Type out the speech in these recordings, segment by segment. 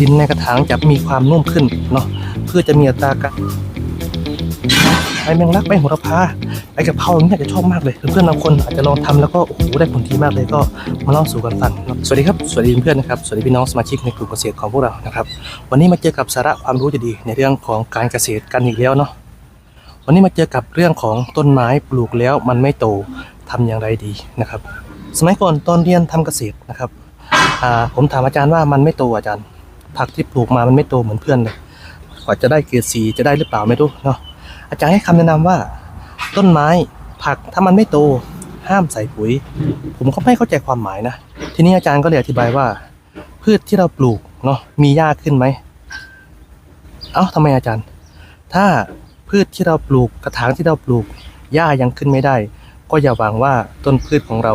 ดินในกระถางจะมีความนุ่มขึ้นเนาะเพื่อจะมีอัตราการใบแมงลักใบโหระพาใบกะเพราอย่างนี้ยจะชอบมากเลย เพื่อนๆบางคนอาจจะลองทำแล้วก็โอ้โหได้ผลดีมากเลยก็มาเล่าสู่กันฟังสวัสดีครับสวัสดีเพื่อนนะครับสวัสดีพี่น้องสมาชิกในกลุ่มเกษตรของพวกเรานะครับวันนี้มาเจอกับสาระความรู้จะดีในเรื่องของการเกษตรกันอีกแล้วเนาะวันนี้มาเจอกับเรื่องของต้นไม้ปลูกแล้วมันไม่โตทำอย่างไรดีนะครับ สมัยก่อนตอนเรียนทำเกษตรนะครับอ่าผมถามอาจารย์ว่ามันไม่โตอาจารย์ ผักที่ปลูกมามันไม่โตเหมือนเพื่อนเลยกว่าจะได้เกรดสีจะได้หรือเปล่าไม่รู้เนาะอาจารย์ให้คำแนะนำว่า ต้นไม้ผักถ้ามันไม่โตห้ามใส่ปุ๋ย ผมก็ไม่เข้าใจความหมายนะ ทีนี้อาจารย์ก็เลยอธิบายว่า พืชที่เราปลูกเนาะมีหญ้าขึ้นไหม เอ้าทำไมอาจารย์ ถ้าพืชที่เราปลูกกระถางที่เราปลูกหญ้ายังขึ้นไม่ได้ ก็อย่าหวังว่าต้นพืชของเรา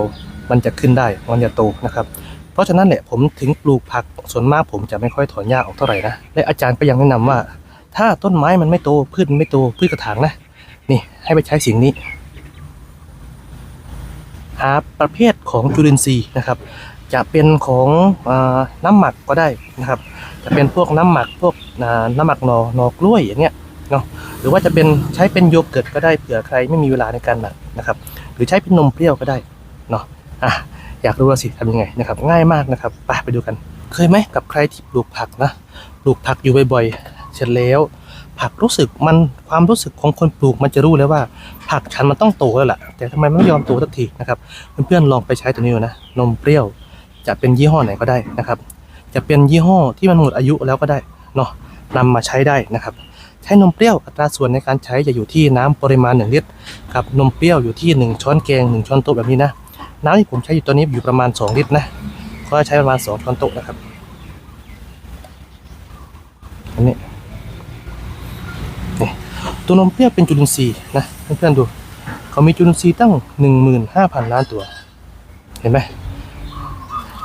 มันจะขึ้นได้มันจะโตนะครับ เพราะฉะนั้นแหละผมถึงปลูกผักส่วนมากผมจะไม่ค่อยถอนหญ้าออกเท่าไหร่นะและอาจารย์ก็ยังแนะนำว่า ถ้าต้นไม้มันไม่โตพืชมันไม่โตพืชกระถางนะนี่ให้ไปใช้สิ่งนี้ หาประเภทของจุลินทรีย์นะครับ จะเป็นของอน้ำหมักก็ได้นะครับ จะเป็นพวกน้ำหมักพวกน้ำหมักหนอหนอกล้วยอย่างเงี้ยเนาะหรือว่าจะเป็นใช้เป็นโยเกิร์ตก็ได้เผื่อใครไม่มีเวลาในการหมักนะครับ หรือใช้เป็นนมเปรี้ยวก็ได้เนาะอะ อยากรู้ว่าสิทำยังไงนะครับง่ายมากนะครับไปไปดูกัน เคยไหมกับใครที่ปลูกผักนะปลูกผักอยู่บ่อยๆเสร็จแล้ว ผักรู้สึกมันความรู้สึกของคนปลูกมันจะรู้แล้วว่า ผักฉันมันต้องโตแล้วล่ะ แต่ทำไมมันไม่ยอมโตสักทีนะครับเพื่อนๆลองไปใช้ตัวนี้ดูนะนมเปรี้ยวจะเป็นยี่ห้อไหนก็ได้นะครับ จะเป็นยี่ห้อที่มันหมดอายุแล้วก็ได้เนาะนำมาใช้ได้นะครับ ใช้นมเปรี้ยวอัตราส่วนในการใช้จะอยู่ที่น้ำปริมาณ 1 ลิตรกับนมเปรี้ยวอยู่ที่ 1 ช้อนแกง1ช้อนโต๊ะแบบนี้นะ น้ำที่ผมใช้อยู่ตอนนี้อยู่ประมาณ 2 ลิตรนะก็ใช้ประมาณ 2ช้อนโต๊ะนะครับอันนี้นี่ตัวนมเปรี้ยวเป็นจุลินทรีย์นะเพื่อนๆดูเขามีจุลินทรีย์ตั้ง 15,000 ล้านตัว เห็นไหม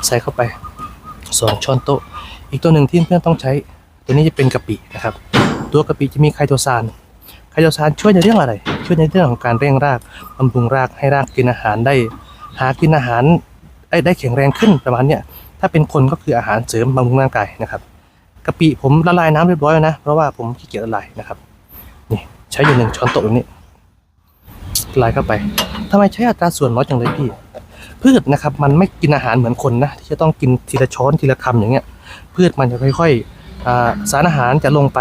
ใส่เข้าไป 2 ช้อนโต๊ะ อีกตัวหนึ่งที่เพื่อนต้องใช้ ตัวนี้จะเป็นกะปินะครับ ตัวกะปิจะมีไคโตซานไคโตซานช่วยในเรื่องอะไร ช่วยในเรื่องของการเร่งรากบำรุงรากให้รากกินอาหารได้ หากินอาหารได้แข็งแรงขึ้นประมาณเนี้ยถ้าเป็นคนก็คืออาหารเสริมบำรุงร่างกายนะครับกะปิผมละลายน้ำเรียบร้อยแล้วนะ เพราะว่าผมขี้เกียจละลายนะครับ นี่ใช้อยู่หนึ่งช้อนโต๊ะนี้ละลายเข้าไปทำไมใช้อัตราส่วนน้อยจังเลยพี่ พืชนะครับ มันไม่กินอาหารเหมือนคนนะที่จะต้องกินทีละช้อนทีละคำอย่างเงี้ย พืชมันจะค่อยๆอ่าสารอาหารจะลงไป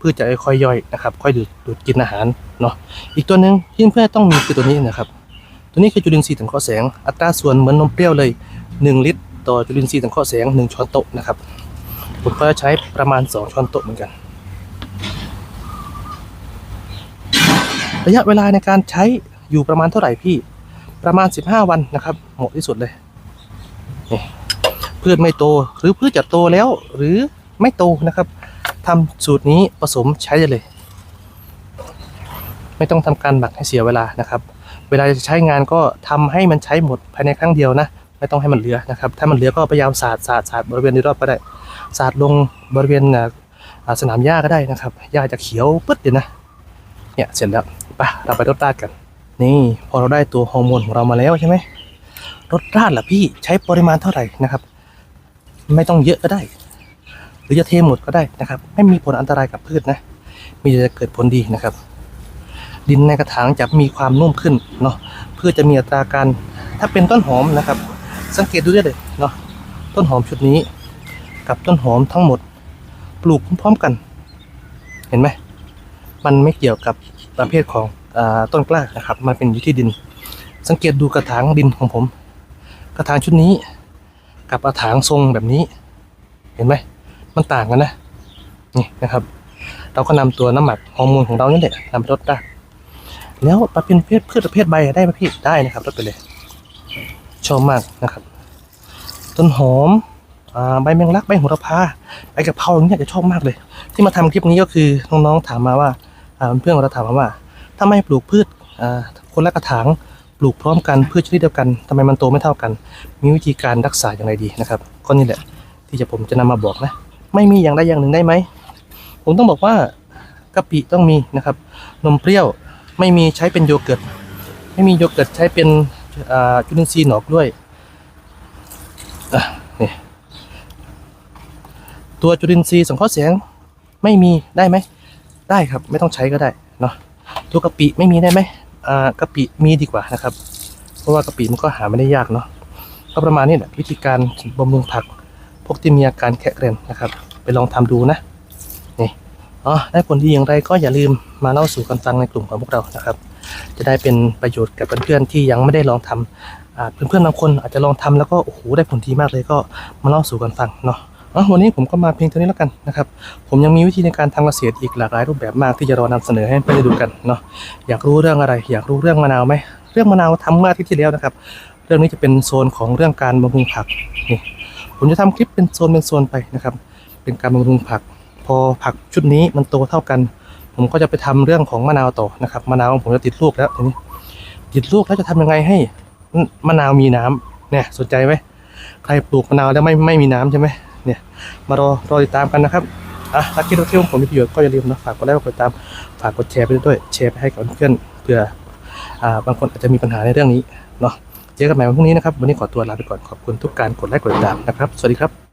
พืชจะค่อยๆย่อยนะครับ ค่อยดูดกินอาหารเนาะอีกตัวหนึ่งที่เพื่อนต้องมีคือตัวนี้นะครับ ตัวนี้คือจุลินทรีย์สังเคราะห์แสง อัตราส่วนเหมือนนมเปรี้ยวเลย 1 ลิตร ต่อจุลินทรีย์สังเคราะห์แสง 1 ช้อนโต๊ะนะครับผมก็จะใช้ประมาณ 2 ช้อนโต๊ะเหมือนกัน ระยะเวลาในการใช้อยู่ประมาณเท่าไหร่พี่ ประมาณ 15 วันนะครับ เหมาะที่สุดเลยพืชไม่โตหรือพืชจะโตแล้วหรือไม่โตนะครับทำสูตรนี้ผสมใช้ได้เลย ไม่ต้องทำการหมักให้เสียเวลานะครับ เวลาจะใช้งานก็ทำให้มันใช้หมดภายในครั้งเดียวนะไม่ต้องให้มันเหลือนะครับ ถ้ามันเหลือก็พยายามสาดสาดสาดบริเวณโดยรอบก็ได้สาดลงบริเวณสนามหญ้าก็ได้นะครับหญ้าจะเขียวปึ๊ดเลยนะเนี่ยเสร็จแล้วไปเราไปรดราดกัน นี่พอเราได้ตัวฮอร์โมนของเรามาแล้วใช่ไหมรดราดล่ะพี่ใช้ปริมาณเท่าไหร่นะครับ ไม่ต้องเยอะก็ได้ หรือจะเทหมดก็ได้นะครับ ไม่มีผลอันตรายกับพืชนะ มีแต่จะเกิดผลดีนะครับ ดินในกระถางจะมีความนุ่มขึ้นเนาะเพื่อจะมีอัตราการถ้าเป็นต้นหอมนะครับ สังเกตดูได้เลยเนาะต้นหอมชุดนี้ กับต้นหอมทั้งหมด ปลูกพร้อมๆกัน เห็นไหมมันไม่เกี่ยวกับประเภทของอต้นกล้านะครับมันเป็นอยู่ที่ดิน สังเกตดูกระถางดินของผม กระถางชุดนี้ กับกระถางทรงแบบนี้ เห็นไหมมันต่างกันนะนี่นะครับ เราก็นำตัวน้ำหมักฮอร์โมนของเรานี่แหละนำไปรดได้ แล้วประเภทพืชพืชประเภทใบได้ไหมพี่ได้นะครับรดไปเลย ชอบมากนะครับ ต้นหอมใบแมงลักใบโหระพาใบกะเพราอย่างเงี้ยจะชอบมากเลย ที่มาทำคลิปนี้ก็คือน้องๆถามมาว่าเพื่อนๆเราถามมาว่าถ้าไม่ปลูกพืชคนละกระถางปลูกพร้อมกันพืชชนิดเดียวกันทำไมมันโตไม่เท่ากัน มีวิธีการรักษาอย่างไรดีนะครับก็นี่แหละ ที่จะผมจะนำมาบอกนะ ไม่มีอย่างใดอย่างหนึ่งได้ไหมผมต้องบอกว่ากะปิต้องมีนะครับ นมเปรี้ยว ไม่มีใช้เป็นโยเกิร์ต ไม่มีโยเกิร์ตใช้เป็นจุลินทรีย์หนอกด้วยอะนี่ตัวจุลินทรีย์สังเคราะห์แสงไม่มีได้ไหม ได้ครับไม่ต้องใช้ก็ได้เนาะตัวกะปิไม่มีได้ไหมอ่ากะปิมีดีกว่านะครับ เพราะว่ากะปิมันก็หาไม่ได้ยากเนาะก็ประมาณนี้แหละวิธีการบำรุงผัก พวกที่มีอาการแคะเกรนนะครับ ไปลองทำดูนะ อ๋อได้ผลดีอย่างไรก็อย่าลืมมาเล่าสู่กันฟังในกลุ่มของพวกเรานะครับ จะได้เป็นประโยชน์กับเพื่อนๆที่ยังไม่ได้ลองทำอ่าเพื่อนๆบางคนอาจจะลองทำแล้วก็โอ้โหได้ผลดีมากเลยก็มาเล่าสู่กันฟังเนาะวันนี้ผมก็มาเพียงเท่านี้แล้วกันนะครับ ผมยังมีวิธีในการทำเกษตรอีกหลากหลายรูปแบบมากที่จะรอนำเสนอให้เพื่อนๆได้ดูกันเนาะอยากรู้เรื่องอะไร อยากรู้เรื่องมะนาวไหมเรื่องมะนาวทำเมื่ออาทิตย์ที่แล้วนะครับ เรื่องนี้จะเป็นโซนของเรื่องการบำรุงผักนี่ผมจะทำคลิปเป็นโซนเป็นโซนไปนะครับ เป็นการบำรุงผัก พอผักชุดนี้มันโตเท่ากัน ผมก็จะไปทำเรื่องของมะนาวต่อนะครับมะนาวของผมจะติดลูกแล้วทีนี้ติดลูกแล้วจะทำยังไงให้มะนาวมีน้ำเนี่ยสนใจไหมใครปลูกมะนาวแล้วไม่ไม่มีน้ำใช่ไหมเนี่ยมารอรอติดตามกันนะครับอะรักที่เราเที่ยวผมมีประโยชน์ก็อย่าลืมนะฝากกดไลค์กดติดตามฝากกดแชร์ไปด้วยแชร์ไปให้กับเพื่อนเผื่ออ่าบางคนอาจจะมีปัญหาในเรื่องนี้เนาะเจอกันใหม่วันพรุ่งนี้นะครับ วันนี้ขอตัวลาไปก่อนขอบคุณทุกการกดไลค์กดติดตามนะครับ สวัสดีครับ